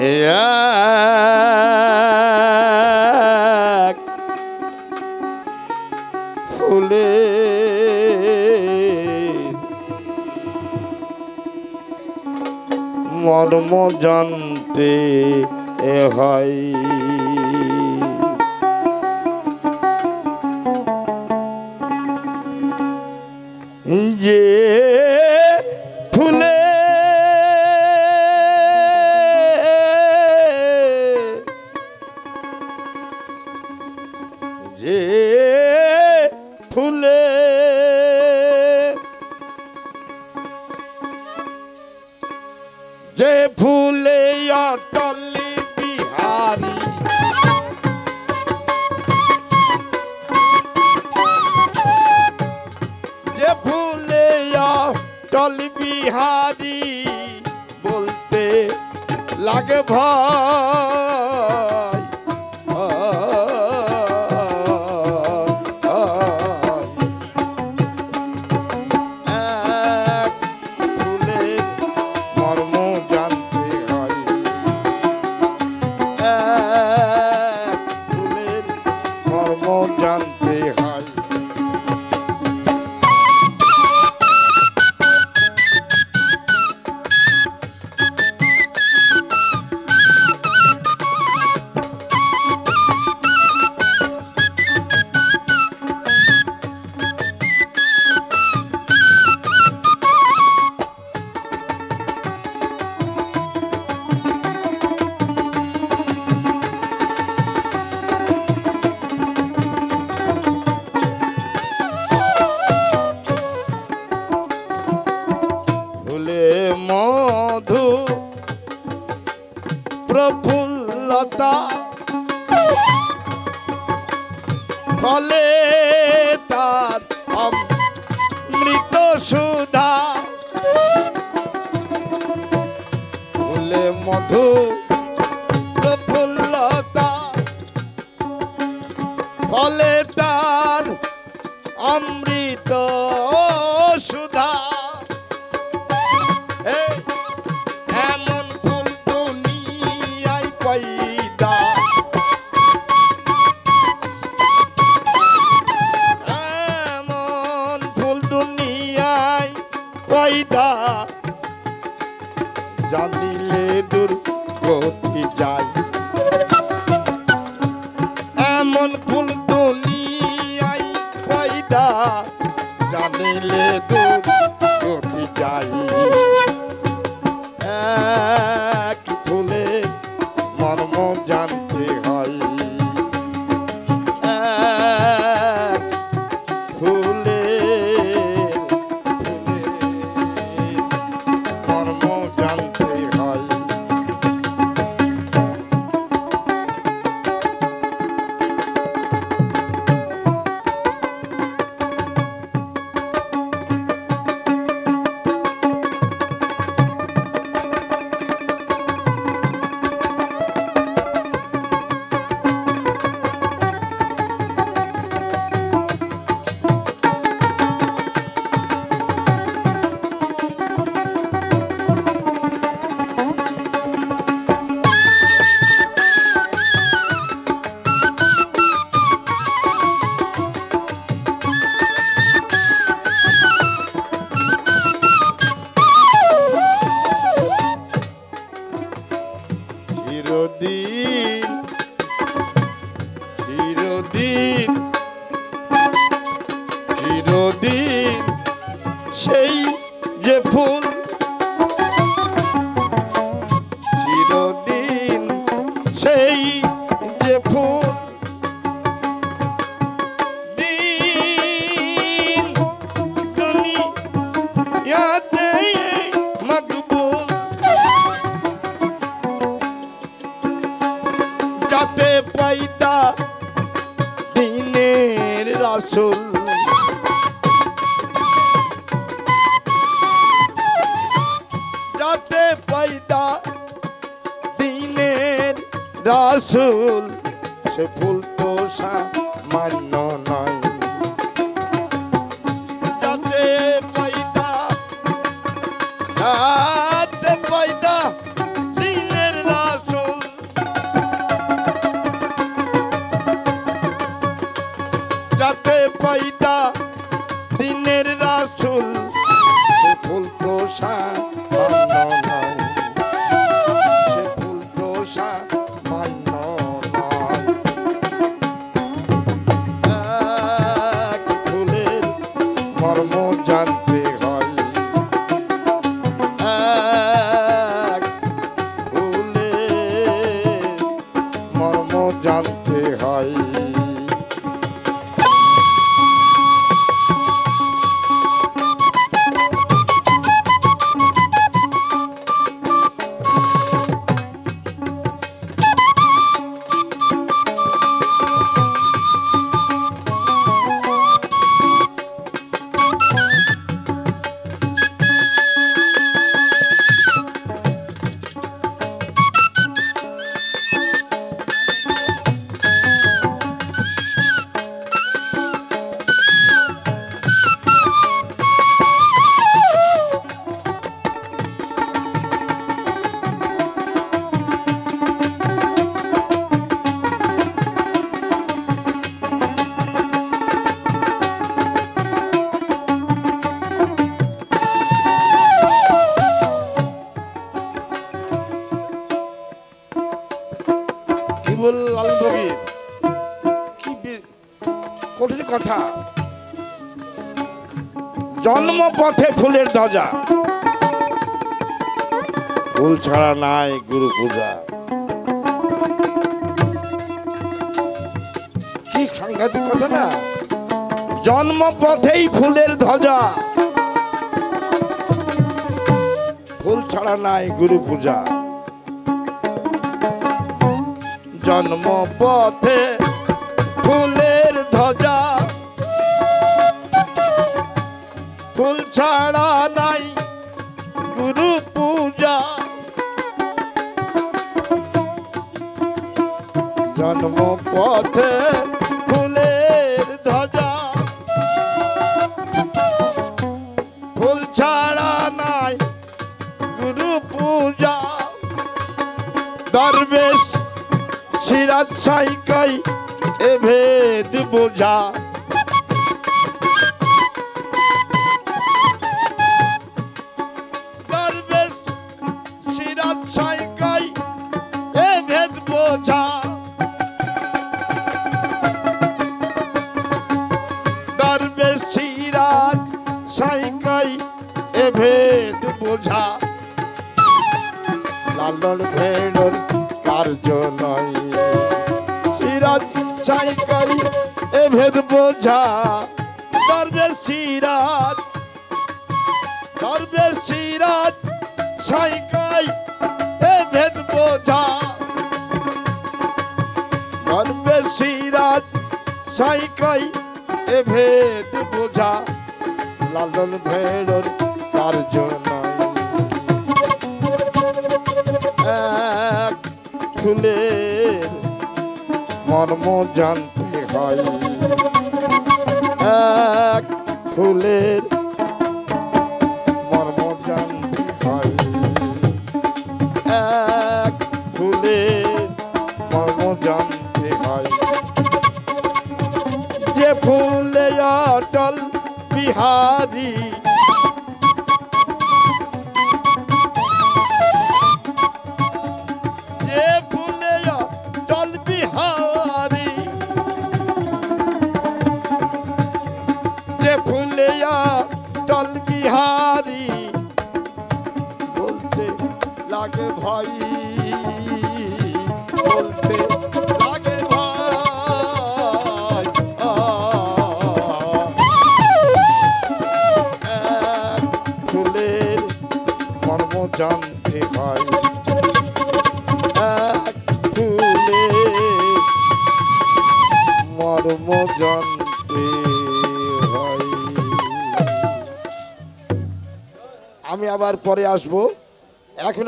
এক ফুলে মর্ম জানতে এ হয়। যে ফুলে। যে ফুলে অটলি বিহারি যে ফুলে অটল বিহারি বলতে লাগে ভয়। Oh. die. চিরদিন চিরদিন রাসুল যাতে পয়দা দিনের রাসুল সে ফুল তো সামান্য নয়। যাতে পাইদা মর্ম জানতে হয় পথে ফুলের ধ্বজা। ফুল ছাড়া নাই গুরু পূজা। কি সাংঘাতিক কথা না? জন্ম পথেই ফুলের ধ্বজা। ফুল ছাড়া নাই গুরু পূজা। জন্ম পথে ছাড়া নাই গুরু পূজা। জন্ম পথে ফুলের ধ্বজা। ফুল ছাড়া নাই গুরু পূজা। দরবেশ, সিরাজ সাইকাই এ বোঝা। ভেড়ন কার্য নয়। সিরাজ সাইকাই এ ভেদ বোঝা। দরবে সিরাজ দরবে সিরাজ সাইকাই, এ ভেদ বোঝা। দরবে সিরাজ সাইকাই, এ ভেদ বোঝা। লালন ভেড়ন কার্য এক ফুলের মর্ম জানতে হয়। এক ফুলের ভাই। বলতে লাগে। এক ফুলের মর্ম জানতে হয়। এক ফুলের মর্ম জানতে আমি আবার পরে আসব। এখন